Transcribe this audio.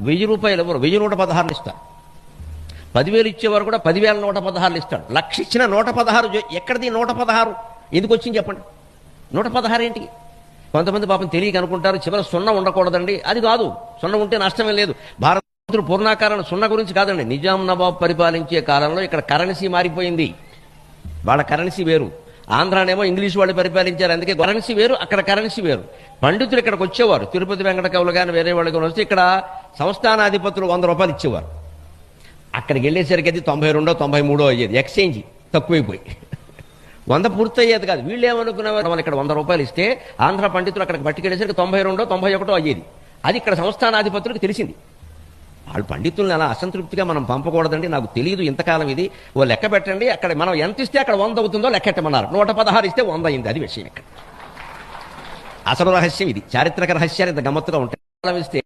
వెయ్యి రూపాయలు ఎవరు? వెయ్యి నూట పదహారులు ఇస్తారు. పదివేలు ఇచ్చేవారు కూడా పదివేల నూట పదహారులు ఇస్తాడు. లక్ష ఇచ్చిన నూట పదహారు ఎక్కడిది నూట పదహారు? ఎందుకు వచ్చింది చెప్పండి. నూట పదహారు ఏంటి? కొంతమంది పాపం తెలియక అనుకుంటారు చివరి సున్న ఉండకూడదండి. అది కాదు. సున్న ఉంటే నష్టమే లేదు. భారత పూర్ణాకారం సున్న గురించి కాదండి. నిజాం నవాబ్ పరిపాలించే కాలంలో ఇక్కడ కరెన్సీ మారిపోయింది. వాళ్ళ కరెన్సీ వేరు. ఆంధ్రానేమో ఇంగ్లీష్ వాళ్ళు పరిపాలించారు. అందుకే కరెన్సీ వేరు అక్కడ కరెన్సీ వేరు. పండితులు ఇక్కడికి వచ్చేవారు. తిరుపతి వెంకట కవులు కానీ వేరే వాళ్ళు కానీ వస్తే ఇక్కడ సంస్థానాధిపతులు వంద రూపాయలు ఇచ్చేవారు. అక్కడికి వెళ్ళేసరికి అది తొంభై రెండో తొంభై మూడో అయ్యేది. ఎక్స్చేంజ్ తక్కువైపోయి. వంద పూర్తయ్యేది కాదు. వీళ్ళు ఏమనుకునేవారు? మనం ఇక్కడ వంద రూపాయలు ఇస్తే ఆంధ్ర పండితులు అక్కడికి పట్టుకెళ్ళేసరికి తొంభై రెండో తొంభై ఒకటో అయ్యేది. అది ఇక్కడ సంస్థానాధిపతులకు తెలిసింది. వాళ్ళు పండితుల్ని అలా అసంతృప్తిగా మనం పంపకూడదండి. నాకు తెలియదు ఇంతకాలం ఇది. ఓ లెక్క పెట్టండి. అక్కడ మనం ఎంత ఇస్తే అక్కడ వంద అవుతుందో లెక్కెట్టమన్నారు నూట పదహారు ఇస్తే వంద అయింది. అది విషయం ఇక్కడ. అసలు రహస్యం ఇది. చారిత్రక రహస్యాలు ఇంత గమ్మత్తుగా ఉంటాయి. కాలం ఇస్తే